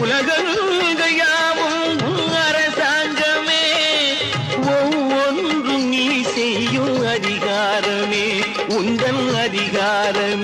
உலகங்கள் அரசாங்கமே ஒவ்வொன்றும் நீ செய்யும் அதிகாரமே உந்தன் அதிகாரமே.